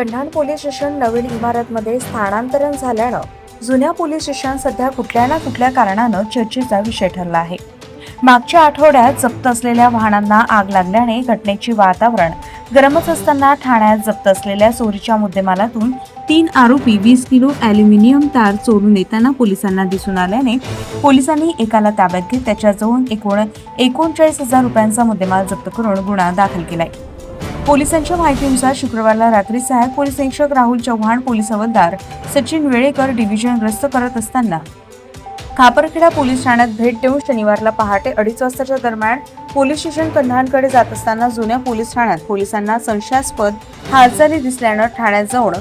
Kanhan police station नवीन इमारतमध्ये स्थानांतरण झाल्यानं जुन्या पोलीस स्टेशन सध्या कुठल्या ना कुठल्या कारणानं चर्चेचा विषय ठरला आहे. मागच्या आठवड्यात जप्त असलेल्या वाहनांना आग लागल्याने घटनेची वातावरण गरमच असताना ठाण्यात जप्त असलेल्या चोरीच्या मुद्देमालातून तीन आरोपी वीस किलो अॅल्युमिनियम तार चोरून येताना पोलिसांना दिसून आल्याने पोलिसांनी एकाला ताब्यात घेत त्याच्याजवळून एकूण एकोणचाळीस हजार रुपयांचा मुद्देमाल जप्त करून गुन्हा दाखल केलाय. पोलिसांच्या माहितीनुसार शुक्रवारला रात्री सहायक पोलीस निरीक्षक राहुल चव्हाण पोलीस हवालदार सचिन वेळेकर डिव्हिजन ग्रस्त करत असताना खापरखेडा पोलीस ठाण्यात भेट देऊन शनिवारला पहाटे अडीच वाजताच्या दरम्यान पोलीस स्टेशन कन्हानकडे जात असताना जुन्या पोलीस ठाण्यात पोलिसांना संशयास्पद हालचाली दिसल्यानं ठाण्यात जाऊन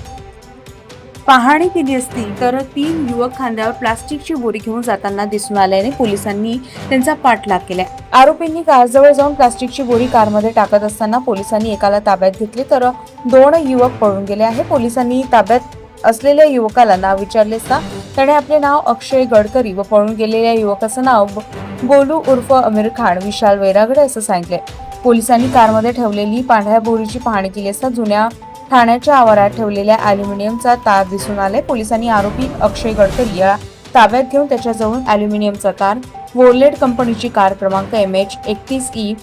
पाहणी केली असती तर तीन युवक खांद्यावर प्लास्टिकची बोरी घेऊन जाताना दिसून आल्याने पोलिसांनी त्यांचा पाठलाग केला आरोपींनी कारजवळ जाऊन प्लास्टिकची बोरी कारमध्ये टाकत असताना पोलिसांनी एकाला ताब्यात घेतले तर दोन युवक पळून गेले आहे. पोलिसांनी ताब्यात असलेल्या युवकाला नाव विचारले असता त्याने आपले नाव अक्षय गडकरी व पळून गेलेल्या युवकाचं नाव गोलू उर्फ अमीर खान विशाल वैरागडे असं सांगितले पोलिसांनी कारमध्ये ठेवलेली पांढऱ्या बोरीची पाहणी केली असता जुन्या ठाण्याच्या आवारात ठेवलेल्या अॅल्युमिनियमचा तार दिसून आले पोलिसांनी आरोपी अक्षय गडकरी या ताब्यात घेऊन त्याच्याजवळून अॅल्युमिनियमचा तार वोर्लेट कंपनीची कार क्रमांक एम एच एकतीस ई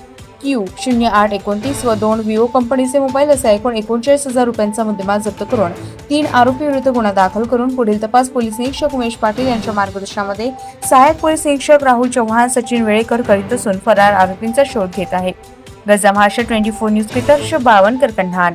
क्यू शून्य आठ एकोणतीस व दोन विवो कंपनीचे मोबाईल असा एकूण एकोणचाळीस हजार रुपयांचा मुद्देमाल जप्त करून तीन आरोपी विरुद्ध गुन्हा दाखल करून पुढील तपास पोलीस निरीक्षक उमेश पाटील यांच्या मार्गदर्शनामध्ये सहाय्यक पोलीस निरीक्षक राहुल चव्हाण सचिन वेळेकर करीत असून फरार आरोपींचा शोध घेत आहे. Gaja Maharashtra twenty four news Harsh Bawankar Kanhan.